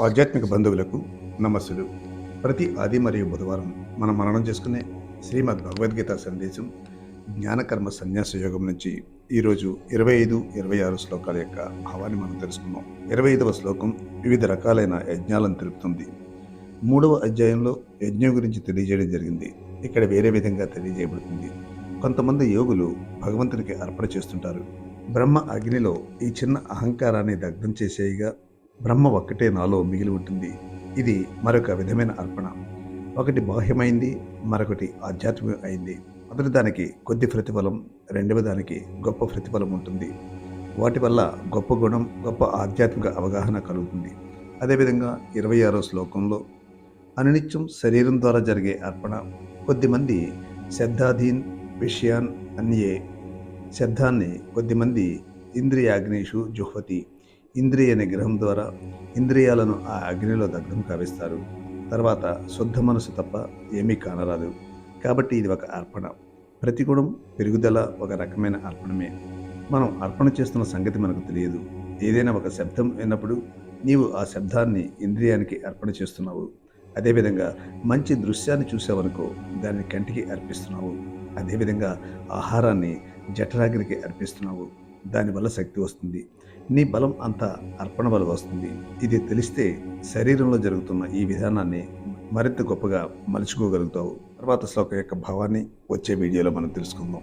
ఆధ్యాత్మిక బంధువులకు నమస్సులు. ప్రతి ఆది మరియు బుధవారం మనం మననం చేసుకునే శ్రీమద్ భగవద్గీత సందేశం జ్ఞానకర్మ సన్యాస యోగం నుంచి ఈరోజు ఇరవై ఐదు ఇరవై ఆరు శ్లోకాల యొక్క భావాన్ని మనం తెలుసుకున్నాం. ఇరవై ఐదవ శ్లోకం వివిధ రకాలైన యజ్ఞాలను తెలుపుతుంది. మూడవ అధ్యాయంలో యజ్ఞం గురించి తెలియజేయడం జరిగింది. ఇక్కడ వేరే విధంగా తెలియజేయబడుతుంది. కొంతమంది యోగులు భగవంతునికి అర్పణ చేస్తుంటారు. బ్రహ్మ అగ్నిలో ఈ చిన్న అహంకారాన్ని దగ్ధం చేసేయగా బ్రహ్మ ఒక్కటే నాలో మిగిలి ఉంటుంది. ఇది మరొక విధమైన అర్పణ. ఒకటి బాహ్యమైంది మరొకటి ఆధ్యాత్మిక అయింది మొదటి దానికి కొద్ది ప్రతిఫలం రెండవ దానికి గొప్ప ప్రతిఫలం ఉంటుంది. వాటి వల్ల గొప్ప గుణం గొప్ప ఆధ్యాత్మిక అవగాహన కలుగుతుంది. అదేవిధంగా ఇరవై ఆరో శ్లోకంలో అనునిత్యం శరీరం ద్వారా జరిగే అర్పణ. కొద్దిమంది శ్రద్ధాధీన్ విషయాన్ అన్యే శ్రద్ధాన్ని కొద్దిమంది ఇంద్రియాగ్నేషు జుహ్వతి ఇంద్రియ నిగ్రహం ద్వారా ఇంద్రియాలను ఆ అగ్నిలో దగ్ధం కావిస్తారు. తర్వాత శుద్ధ మనసు తప్ప ఏమీ కానరాదు. కాబట్టి ఇది ఒక అర్పణ. ప్రతి గుణం పెరుగుదల ఒక రకమైన అర్పణమే. మనం అర్పణ చేస్తున్న సంగతి మనకు తెలియదు. ఏదైనా ఒక శబ్దం విన్నప్పుడు నీవు ఆ శబ్దాన్ని ఇంద్రియానికి అర్పణ చేస్తున్నావు. అదేవిధంగా మంచి దృశ్యాన్ని చూసావనుకో దాన్ని కంటికి అర్పిస్తున్నావు. అదేవిధంగా ఆహారాన్ని జఠరాగ్నికి అర్పిస్తున్నావు. దానివల్ల శక్తి వస్తుంది. నీ బలం అంతా అర్పణ బలం వస్తుంది. ఇది తెలిస్తే శరీరంలో జరుగుతున్న ఈ విధానాన్ని మరింత గొప్పగా మలుచుకోగలుగుతావు. తర్వాత శ్లోకం యొక్క భావాన్ని వచ్చే వీడియోలో మనం తెలుసుకుందాం.